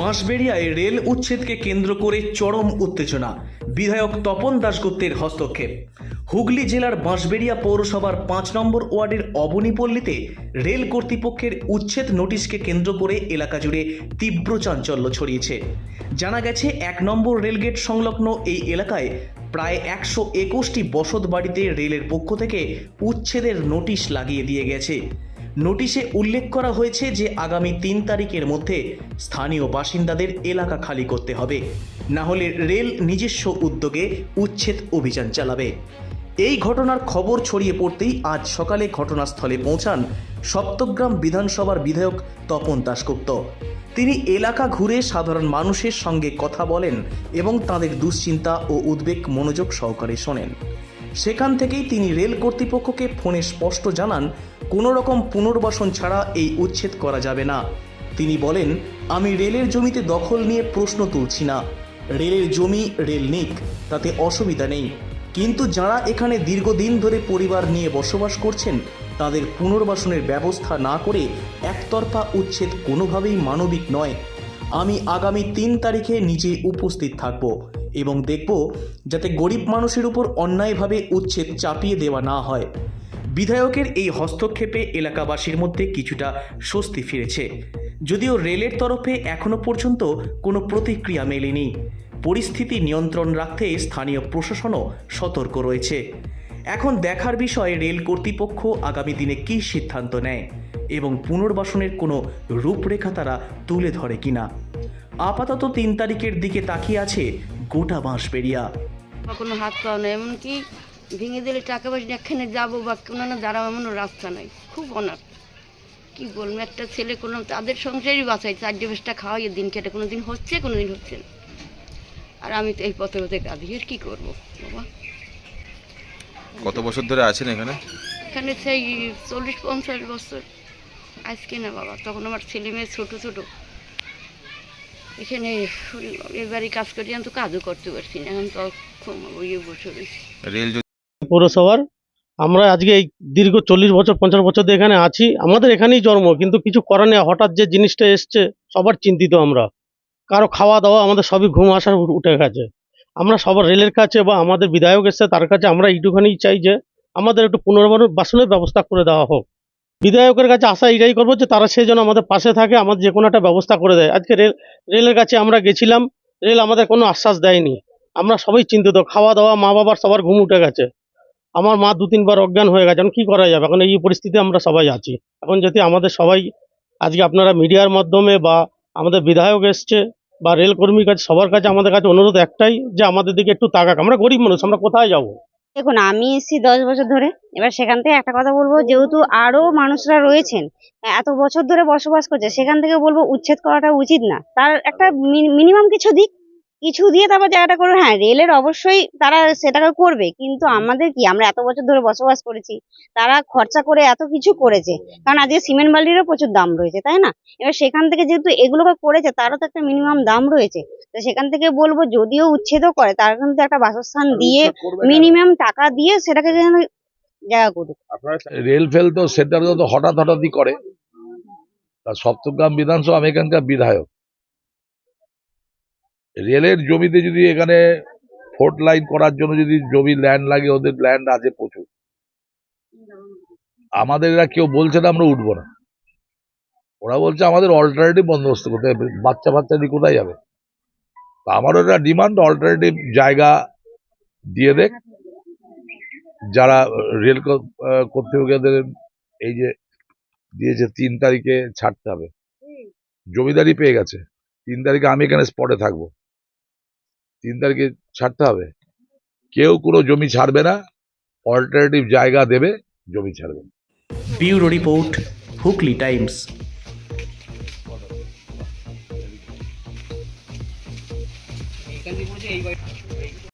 বাঁশবেড়িয়ায় rail উচ্ছেদকে কেন্দ্র করে চরম উত্তেজনা। বিধায়ক তপন দাশগুপ্তের হস্তক্ষেপ। হুগলি জেলার বাঁশবেড়িয়া পৌরসভার পাঁচ নম্বর ওয়ার্ডের অবনীপল্লীতে রেল কর্তৃপক্ষের উচ্ছেদ নোটিশকে কেন্দ্র করে এলাকা জুড়ে তীব্র চাঞ্চল্য ছড়িয়েছে। জানা গেছে, এক নম্বর রেলগেট সংলগ্ন এই এলাকায় প্রায় একশো একুশটি বসত বাড়িতে রেলের পক্ষ থেকে উচ্ছেদের নোটিশ লাগিয়ে দিয়ে গেছে। নোটিশে উল্লেখ করা হয়েছে যে আগামী তিন তারিখের মধ্যে স্থানীয় বাসিন্দাদের এলাকা খালি করতে হবে। না হলে রেল নিজস্ব উদ্যোগে উচ্ছেদ অভিযান চালাবে। এই ঘটনার খবর ছড়িয়ে পড়তেই আজ সকালে ঘটনাস্থলে পৌঁছান সপ্তগ্রাম বিধানসভার বিধায়ক তপন দাশগুপ্ত। তিনি এলাকা ঘুরে সাধারণ মানুষের সঙ্গে কথা বলেন এবং তাদের দুশ্চিন্তা ও উদ্বেগ মনোযোগ সহকারে শোনেন। সেখান থেকেই তিনি রেল কর্তৃপক্ষকে ফোনে স্পষ্ট জানান কোনো রকম পুনর্বাসন ছাড়া এই উচ্ছেদ করা যাবে না। তিনি বলেন, আমি রেলের জমিতে দখল নিয়ে প্রশ্ন তুলছি না। রেলের জমি রেল নিক, তাতে অসুবিধা নেই। কিন্তু যারা এখানে দীর্ঘদিন ধরে পরিবার নিয়ে বসবাস করছেন, তাদের পুনর্বাসনের ব্যবস্থা না করে একতরফা উচ্ছেদ কোনোভাবেই মানবিক নয়। আমি আগামী তিন তারিখে নিজে উপস্থিত থাকব। এবং দেখব যাতে গরিব মানুষের উপর অন্যায়ভাবে উচ্ছেদ চাপিয়ে দেওয়া না হয়। বিধায়কের এই হস্তক্ষেপে এলাকাবাসীর মধ্যে কিছুটা স্বস্তি ফিরেছে। যদিও রেলের তরফে এখনও পর্যন্ত কোনো প্রতিক্রিয়া মেলেনি। পরিস্থিতি নিয়ন্ত্রণ রাখতে স্থানীয় প্রশাসনও সতর্ক রয়েছে। এখন দেখার বিষয় রেল কর্তৃপক্ষ আগামী দিনে কী সিদ্ধান্ত নেয় এবং পুনর্বাসনের কোনো রূপরেখা তারা তুলে ধরে কিনা। আপাতত তিন তারিখের দিকে তাকিয়ে আছে গোটা বাঁশবেড়িয়া কোনো হাত পাও নেই এমনকি ভেঙে দিলে টাকা পয়সা এখানে যাব বা কোনো না দাঁড়াবো এমনও রাস্তা নাই। খুব অনাথ। কি বলব একটা ছেলে কোনো তাদের সংসারই বাঁচাই চারটে বেশটা খাওয়াই দিন কেটে কোনো দিন হচ্ছে কোনো দিন হচ্ছে না। আর আমি তো এই পথে পথে কাঁদি আর কী করব বাবা? কত বছর ধরে আছেন এখানে? এখানে সেই চল্লিশ পঞ্চাশ বছর। আজকে না বাবা তখন আমার ছেলে মেয়ে ছোটো ছোটো। এখানে এবারে কাজ করি আমি তো কাজও করতে পারছি না এখন তো ইয়ে বসে রয়েছি। রেল পৌরসভার আমরা আজকে এই দীর্ঘ চল্লিশ বছর পঞ্চাশ বছর ধরে এখানে আছি আমাদের এখানেই জন্ম কিন্তু কিছু করার নেই হঠাৎ যে জিনিসটা এসছে সবার চিন্তিত আমরা। কারও খাওয়া দাওয়া আমাদের সবই ঘুম আসার উঠে গেছে। আমরা সবার রেলের কাছে বা আমাদের বিধায়ক এসছে তার কাছে আমরা এইটুখানি চাই যে আমাদের একটু পুনর্বাসনের ব্যবস্থা করে দেওয়া হোক। বিধায়কের কাছে আশা এটাই করব যে তারা সেই জন্য আমাদের পাশে থাকে, আমাদের যে কোনো একটা ব্যবস্থা করে দেয়। আজকে রেল, রেলের কাছে আমরা গেছিলাম, রেল আমাদের কোনো আশ্বাস দেয়নি। আমরা সবাই চিন্তিত, খাওয়া দাওয়া, মা বাবার সবার ঘুম উঠে গেছে। আমার মা দু তিনবার অজ্ঞান হয়ে গেছে, এখন কি করা যাবে? এখন এই পরিস্থিতি আমরা সবাই আছি। এখন যদি আমাদের সবাই, আজকে আপনারা মিডিয়ার মাধ্যমে বা আমাদের বিধায়ক এসছে বা রেল কর্মীর কাছে, সবার কাছে আমাদের কাছে অনুরোধ একটাই যে আমাদের দিকে একটু তাকাক। আমরা গরিব মানুষ, আমরা কোথায় যাব? দেখুন, আমি এসেছি দশ বছর ধরে। এবার সেখান থেকে একটা কথা বলব, যেহেতু আরও মানুষরা রয়েছেন, এত বছর ধরে বসবাস করছে, সেখান থেকে বলব উচ্ছেদ করাটা উচিত না। তার একটা মিনিমাম কিছু দিক কিছু দিয়ে তারপর জায়গাটা করবে। হ্যাঁ রেলের অবশ্যই তারা সেটাকে করবে। কিন্তু আমাদের কি আমরা এত বছর ধরে বসবাস করেছি তারা খরচা করে এত কিছু করেছে। কারণ আজকে সিমেন্ট বালিরও প্রচুর দাম রয়েছে তাই না? এবার সেখান থেকে যেহেতু এগুলোকে করেছে তারও তো একটা মিনিমাম দাম রয়েছে। তো সেখান থেকে বলব যদিও উচ্ছেদও করে তার কিন্তু একটা বাসস্থান দিয়ে মিনিমাম টাকা দিয়ে সেটাকে যেন জায়গা করুক। রেল ফেল তো সেটা তো হঠাৎ হঠাৎই করে। সপ্তগ্রাম বিধানসভা আমি এখানকার বিধায়ক। রেলের জমিতে যদি এখানে ফোর্ট লাইন করার জন্য যদি জমি ল্যান্ড লাগে ওদের ল্যান্ড আছে প্রচুর। আমাদের এরা কেউ বলছে না আমরা উঠবো না। ওরা বলছে আমাদের অল্টারনেটিভ বন্দোবস্ত করতে হবে। বাচ্চা বাচ্চা দিয়ে কোথায় যাবে? তা আমারও একটা ডিমান্ড অল্টারনেটিভ জায়গা দিয়ে দেখ। যারা রেল ক- আহ, কর্তৃপক্ষদের এই যে দিয়েছে তিন তারিখে ছাড়তে হবে। জমিদারি পেয়ে গেছে। তিন তারিখে আমি এখানে স্পটে থাকব। তিন তারিখে ছাড়তে হবে। কেউ কোনো জমি ছাড়বে না অল্টারনেটিভ জায়গা দেবে, জমি ছাড়বে না। Bureau report Hooghly Times.